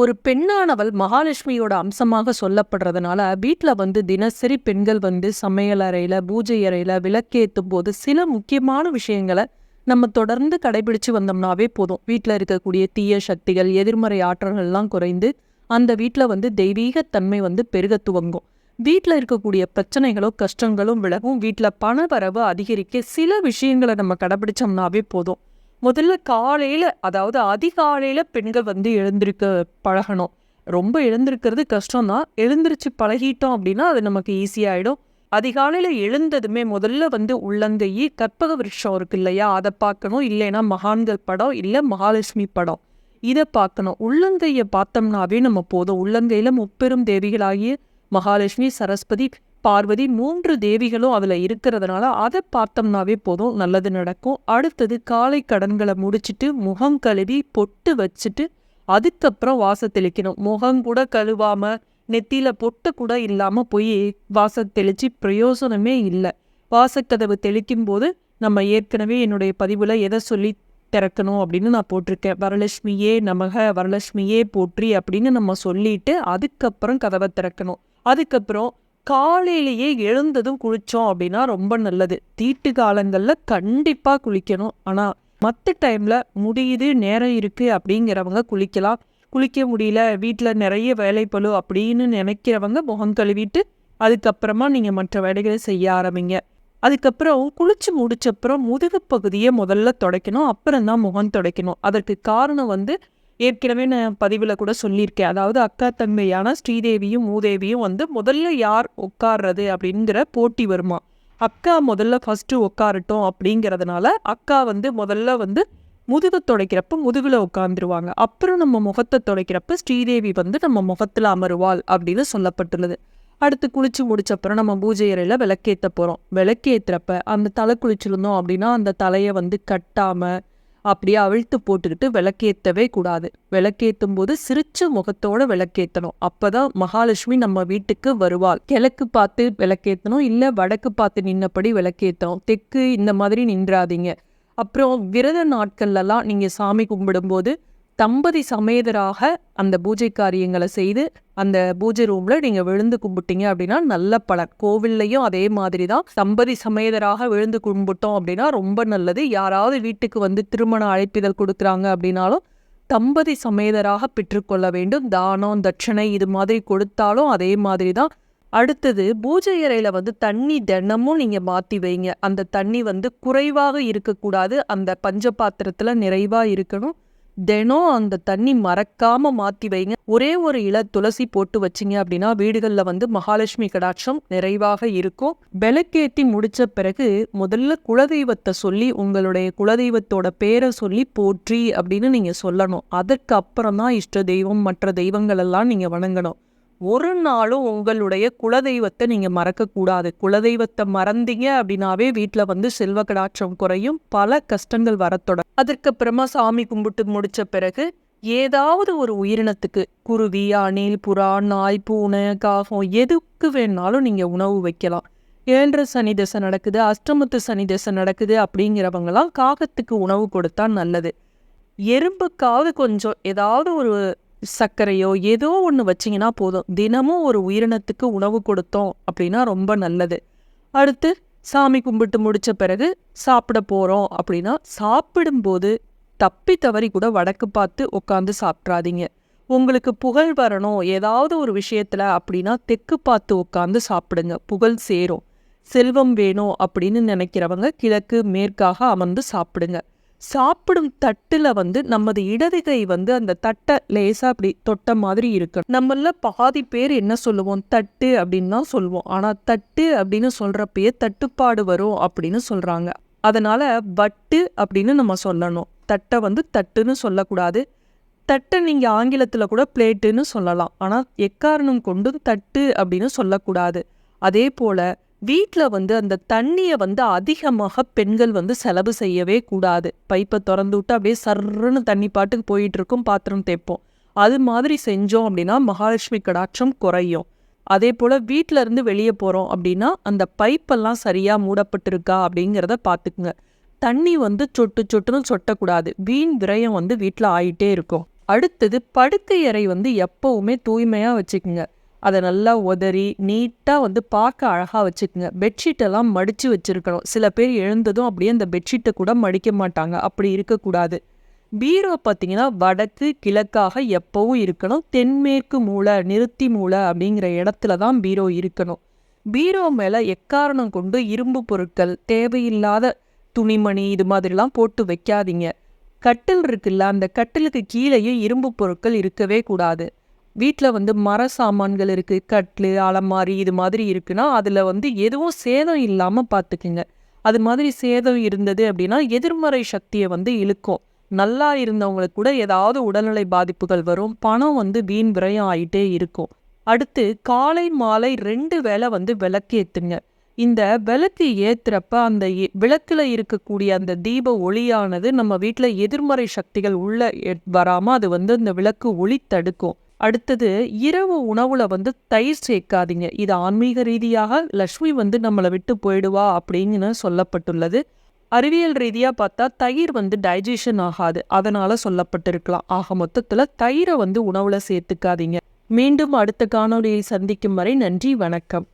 ஒரு பெண்ணானவள் மகாலட்சுமியோட அம்சமாக சொல்லப்படுறதுனால வீட்டில் வந்து தினசரி பெண்கள் வந்து சமையல் அறையில் பூஜை அறையில் விளக்கேற்றும் போது சில முக்கியமான விஷயங்களை நம்ம தொடர்ந்து கடைபிடிச்சு வந்தோம்னாவே போதும். வீட்டில் இருக்கக்கூடிய தீய சக்திகள் எதிர்மறை ஆற்றல்கள்லாம் குறைந்து அந்த வீட்டில் வந்து தெய்வீகத்தன்மை வந்து பெருக துவங்கும். வீட்டில் இருக்கக்கூடிய பிரச்சனைகளோ கஷ்டங்களும் விலகும். வீட்டில் பண வரவு அதிகரிக்க சில விஷயங்களை நம்ம கடைபிடிச்சோம்னாவே போதும். முதல்ல காலையில் அதாவது அதிகாலையில் பெண்கள் வந்து எழுந்திருக்க பழகணும். ரொம்ப எழுந்திருக்கிறது கஷ்டம்தான். எழுந்திருச்சு பழகிட்டோம் அப்படின்னா அது நமக்கு ஈஸியாகிடும் அதிகாலையில் எழுந்ததுமே முதல்ல வந்து உள்ளங்கையி கற்பக விருஷம் இருக்கு இல்லையா? அதை பார்க்கணும். இல்லைன்னா மகான்கள் படம் இல்லை மகாலட்சுமி படம். இதை பார்க்கணும். உள்ளங்கையை பார்த்தோம்னாவே நம்ம போதும். உள்ளங்கையில் முப்பெரும் தேவிகளாகிய மகாலட்சுமி சரஸ்வதி பார்வதி மூன்று தேவிகளும் அதில் இருக்கிறதுனால அதை பார்த்தோம்னாவே போதும் நல்லது நடக்கும். அடுத்தது காலை கடன்களை முடிச்சுட்டு முகம் கழுவி பொட்டு வச்சுட்டு அதுக்கப்புறம் வாச தெளிக்கணும் முகம் கூட கழுவாமல் நெத்தியில் பொட்டு கூட இல்லாமல் போய் வாச தெளித்து பிரயோசனமே இல்லை. வாசக்கதவு தெளிக்கும் போது நம்ம ஏற்கனவே என்னுடைய பதிவில் எதை சொல்லி திறக்கணும் அப்படின்னு நான் போட்டிருக்கேன். வரலட்சுமியே நமக வரலட்சுமியே போற்றி அப்படின்னு நம்ம சொல்லிட்டு அதுக்கப்புறம் கதவை திறக்கணும். அதுக்கப்புறம் காலையிலேயே எழுந்ததும் குளித்தோம் அப்படின்னா ரொம்ப நல்லது. தீட்டு காலங்களில் கண்டிப்பாக குளிக்கணும். ஆனால் மற்ற டைமில் முடியுது நேரம் இருக்குது அப்படிங்கிறவங்க குளிக்கலாம். குளிக்க முடியல வீட்டில் நிறைய வேலைப்பளு அப்படின்னு நினைக்கிறவங்க முகம் கழுவிட்டு அதுக்கப்புறமா நீங்கள் மற்ற வேலைகளை செய்ய ஆரம்பிங்க. அதுக்கப்புறம் குளிச்சு முடிச்சப்புறம் முதுகு பகுதியை முதல்ல துடைக்கணும். அப்புறம் தான் முகம் துடைக்கணும். அதற்கு காரணம் வந்து ஏற்கனவே நான் பதிவில் கூட சொல்லியிருக்கேன். அதாவது அக்கா தங்கையான ஸ்ரீதேவியும் மூதேவியும் வந்து முதல்ல யார் உட்கார்றது அப்படிங்கிற போட்டி வருமா? அக்கா முதல்ல ஃபஸ்ட்டு உட்காரட்டும் அப்படிங்கிறதுனால அக்கா வந்து முதல்ல வந்து முதுகு துடைக்கிறப்ப முதுகில் உட்காந்துருவாங்க அப்புறம் நம்ம முகத்தை துடைக்கிறப்ப ஸ்ரீதேவி வந்து நம்ம முகத்தில் அமருவாள் அப்படின்னு சொல்லப்பட்டுள்ளது. அடுத்து குளிச்சு முடிச்சப்புறம் நம்ம பூஜை அறையில் விளக்கேற்ற போகிறோம் விளக்கேற்றுறப்ப அந்த தலை குளிச்சிருந்தோம் அப்படின்னா அந்த தலையை வந்து கட்டாமல் அப்படியே அவிழ்த்து போட்டுக்கிட்டு விளக்கேற்றவே கூடாது. விளக்கேற்றும் போது சிரிச்ச முகத்தோட விளக்கேற்றணும் அப்பதான் மகாலட்சுமி நம்ம வீட்டுக்கு வருவாள். கிழக்கு பார்த்து விளக்கேற்றணும் இல்லை வடக்கு பார்த்து நின்னபடி விளக்கேற்றணும் தெற்கு இந்த மாதிரி நின்றாதீங்க. அப்புறம் விரத நாட்கள்லலாம் நீங்கள் சாமி கும்பிடும்போது தம்பதி சமேதராக அந்த பூஜை காரியங்களை செய்து அந்த பூஜை ரூம்ல நீங்க விழுந்து கும்பிட்டீங்க அப்படின்னா நல்ல பலன். கோவில்லையும் அதே மாதிரி தான் தம்பதி சமேதராக விழுந்து கும்பிட்டோம் அப்படின்னா ரொம்ப நல்லது. யாராவது வீட்டுக்கு வந்து திருமண அழைப்பிதழ் கொடுக்குறாங்க அப்படின்னாலும் தம்பதி சமேதராக பெற்றுக்கொள்ள வேண்டும். தானம் தட்சணை இது மாதிரி கொடுத்தாலும் அதே மாதிரி தான் அடுத்தது பூஜை அறையில் வந்து தண்ணி தினமும் நீங்க மாத்தி வைங்க. அந்த தண்ணி வந்து குறைவாக இருக்கக்கூடாது. அந்த பஞ்ச பாத்திரத்துல நிறைவா இருக்கணும். தினம் அந்த தண்ணி மறக்காம மாத்தி வைங்க. ஒரே ஒரு இல துளசி போட்டு வச்சிங்க அப்படின்னா வீடுகளில் வந்து மகாலட்சுமி கடாட்சம் நிறைவாக இருக்கும். விளக்கேற்றி முடிச்ச பிறகு முதல்ல குலதெய்வத்தை சொல்லி உங்களுடைய குலதெய்வத்தோட பேரை சொல்லி போற்றி அப்படின்னு நீங்க சொல்லணும். அதற்கு அப்புறம் தான் இஷ்ட தெய்வம் மற்ற தெய்வங்கள் எல்லாம் நீங்க வணங்கணும். ஒரு நாளும் உங்களுடைய குலதெய்வத்தை நீங்க மறக்கக்கூடாது. குலதெய்வத்தை மறந்தீங்க அப்படின்னாவே வீட்டில் வந்து செல்வ கடாட்சம் குறையும். பல கஷ்டங்கள் அதற்கு அதற்கப்புறமா சாமி கும்பிட்டு முடிச்ச பிறகு ஏதாவது ஒரு உயிரினத்துக்கு குருவி அணில் புறா நாய் பூனை காகம் எதுக்கு வேணாலும் நீங்கள் உணவு வைக்கலாம். ஏழரை சனி தசை நடக்குது அஷ்டமத்து சனி தசை நடக்குது அப்படிங்கிறவங்களாம் காகத்துக்கு உணவு கொடுத்தா நல்லது. எறும்புக்காவது கொஞ்சம் ஏதாவது ஒரு சர்க்கரையோ ஏதோ ஒன்று வச்சிங்கன்னா போதும். தினமும் ஒரு உயிரினத்துக்கு உணவு கொடுத்தோம் அப்படின்னா ரொம்ப நல்லது. அடுத்து சாமி கும்பிட்டு முடிச்ச பிறகு சாப்பிட போகிறோம் அப்படின்னா சாப்பிடும்போது தப்பி தவறி கூட வடக்கு பார்த்து உட்காந்து சாப்பிட்றாதீங்க. உங்களுக்கு புகழ் வரணும். ஏதாவது ஒரு விஷயத்தில் அப்படின்னா தெற்கு பார்த்து உட்காந்து சாப்பிடுங்க. புகழ் சேரும். செல்வம் வேணும் அப்படின்னு நினைக்கிறவங்க கிழக்கு மேற்காக அமர்ந்து சாப்பிடுங்க. சாப்பிடும் தட்டுல வந்து நமது இடது கை வந்து அந்த தட்டை லேசா அப்படி தொட்ட மாதிரி இருக்கும் நம்மள பாதி பேர் என்ன சொல்லுவோம்? தட்டு அப்படின்னு தான் சொல்லுவோம். ஆனா தட்டு அப்படின்னு சொல்றப்பயே தட்டுப்பாடு வரும் அப்படின்னு சொல்றாங்க. அதனால வட்டு அப்படின்னு நம்ம சொல்லணும். தட்டை வந்து தட்டுன்னு சொல்லக்கூடாது. தட்டை நீங்கள் ஆங்கிலத்தில் கூட பிளேட்டுன்னு சொல்லலாம். ஆனால் எக்காரணம் கொண்டும் தட்டு அப்படின்னு சொல்லக்கூடாது. அதே போல் வீட்டில் வந்து அந்த தண்ணியை வந்து அதிகமாக பெண்கள் வந்து செலவு செய்யவே கூடாது. பைப்பை திறந்து விட்டு அப்படியே சர்ருன்னு தண்ணி பாட்டுக்கு போயிட்டு இருக்கும் பாத்திரம் தேய்ப்போம். அது மாதிரி செஞ்சோம் அப்படின்னா மகாலட்சுமி கடாட்சம் குறையும். அதே போல் வீட்டில இருந்து வெளியே போகிறோம் அப்படின்னா அந்த பைப்பெல்லாம் சரியாக மூடப்பட்டிருக்கா அப்படிங்கிறத பார்த்துக்குங்க தண்ணி வந்து சொட்டு சொட்டுன்னு சொட்டக்கூடாது. வீண் விரயம் வந்து வீட்டில் ஆயிட்டே இருக்கும். அடுத்தது படுக்கை அறை வந்து எப்போவுமே தூய்மையாக வச்சுக்குங்க. அதை நல்லா உதறி நீட்டாக வந்து பார்க்க அழகாக வச்சுக்கோங்க. பெட்ஷீட்டெல்லாம் மடித்து வச்சுருக்கணும். சில பேர் எழுந்ததும் அப்படியே அந்த பெட்ஷீட்டை கூட மடிக்க மாட்டாங்க. அப்படி இருக்கக்கூடாது. பீரோ பார்த்தீங்கன்னா வடக்கு கிழக்காக எப்போவும் இருக்கணும். தென்மேற்கு மூளை நிறுத்தி மூலை அப்படிங்கிற இடத்துல தான் பீரோ இருக்கணும். பீரோ மேலே எக்காரணம் கொண்டு இரும்பு பொருட்கள் தேவையில்லாத துணிமணி இது மாதிரிலாம் போட்டு வைக்காதீங்க. கட்டில் இருக்குல்ல அந்த கட்டிலுக்கு கீழேயும் இரும்பு பொருட்கள் இருக்கவே கூடாது. வீட்டில் வந்து மர சாமான்கள் இருக்குது கட்லு அலமாரி இது மாதிரி இருக்குன்னா அதில் வந்து எதுவும் சேதம் இல்லாமல் பார்த்துக்குங்க அது மாதிரி சேதம் இருந்தது அப்படின்னா எதிர்மறை சக்தியை வந்து இழுக்கும். நல்லா இருந்தவங்களுக்கு கூட ஏதாவது உடல்நிலை பாதிப்புகள் வரும் பணம் வந்து வீண் விரயம் ஆகிட்டே இருக்கும். அடுத்து காலை மாலை ரெண்டு வேளை வந்து விளக்கு ஏற்றுங்க இந்த விளக்கு ஏற்றுறப்ப அந்த விளக்கில் விளக்குல இருக்கக்கூடிய அந்த தீப ஒளியானது நம்ம வீட்டில் எதிர்மறை சக்திகள் உள்ள வராமல் அது வந்து அந்த விளக்கு ஒளி தடுக்கும். அடுத்தது இரவு உணவுல வந்து தயிர் சேர்க்காதீங்க. இது ஆன்மீக ரீதியாக லக்ஷ்மி வந்து நம்மளை விட்டு போயிடுவா அப்படின்னு சொல்லப்பட்டுள்ளது. அறிவியல் ரீதியாக பார்த்தா தயிர் வந்து டைஜஷன் ஆகாது. அதனால சொல்லப்பட்டிருக்கலாம். ஆக மொத்தத்தில் தயிரை வந்து உணவுல சேர்த்துக்காதீங்க. மீண்டும் அடுத்த காணொளியை சந்திக்கும் வரை நன்றி வணக்கம்.